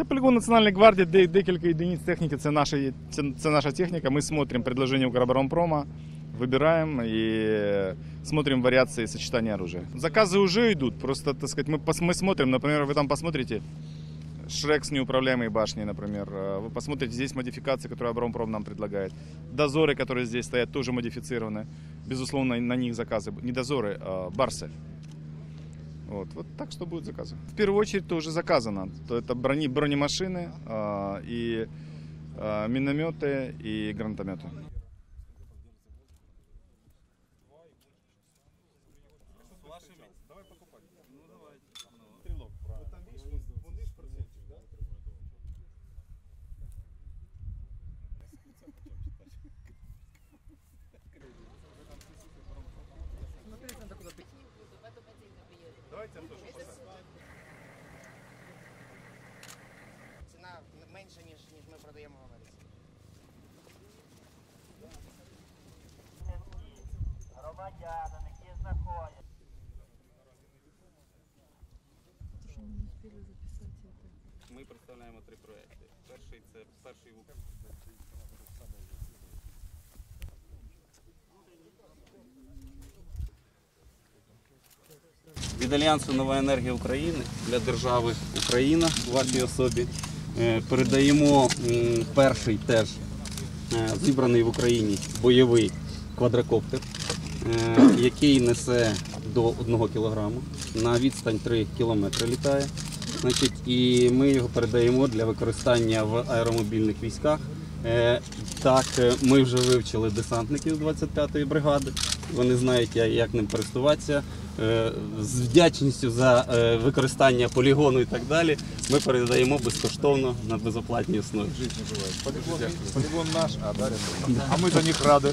Це полігон Національної гвардії, де декілька одиниць техніки. Це наша, це, це наша техніка. Ми смотрим предложення Укроборонпрома, выбираем и смотрим вариации сочетания оружия. Заказы уже идут, просто, так сказать, мы, пос- мы смотрим, например, вы там посмотрите, Шрек с неуправляемой башней, например. Э, Вы посмотрите здесь модификации, которые Оборонпром нам предлагает. Дозоры, которые здесь стоят, тоже модифицированы. Безусловно, на них заказы. Не дозоры, а барсы. Вот, вот так что будут заказы. В первую очередь то уже заказано. То это брони, бронемашины а, и а, минометы и гранатометы. Ціна менша, ніж, ніж ми продаємо в Америці. громадянам, які знаходяться. Ми представляємо три проекти. Перший це перший в Від Альянсу Нова енергія України для держави Україна в вашій особі е, передаємо перший теж е, зібраний в Україні бойовий квадрокоптер, е, який несе до 1 кілограму, на відстань 3 кілометри літає. Значить, і ми його передаємо для використання в аеромобільних військах. Е, Так, е, ми вже вивчили десантників з 25-ї бригади. Вони знають, як ним користуватися. Е, З вдячністю за використання полігону і так далі. Ми передаємо безкоштовно на безоплатній основі. Полигон наш, а дарят. А мы за них рады.